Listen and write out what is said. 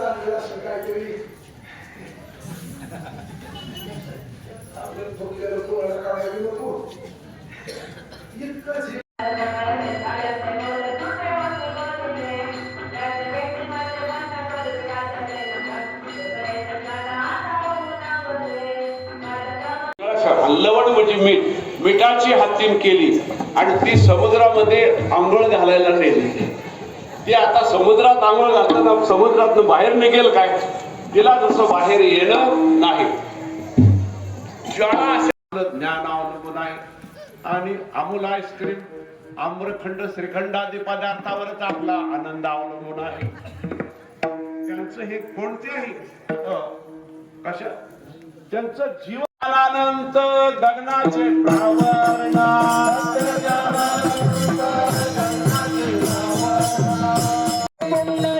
चांगलं असं काहीतरी आपलं थोडक्याला कोणाला काढायला नको इतकंच हे हल्लवड म्हणजे मीठ. मिठाची हातीन केली आणि ती समुद्रामध्ये आंघोळ घालायला नेली. ते आता समुद्रात आंघोळ घालताना समुद्रात बाहेर निघेल काय? तिला जसं बाहेर येणं नाही. ज्ञान अवलंबून आहे. आणि अमूल आईस्क्रीम आम्रखंड श्रीखंडादी पदार्थावरच आपला आनंद अवलंबून आहे. त्यांचं हे कोणत्याही कशा? त्यांचं जीवन अनंत गगनाचे प्रावरणात Sunday.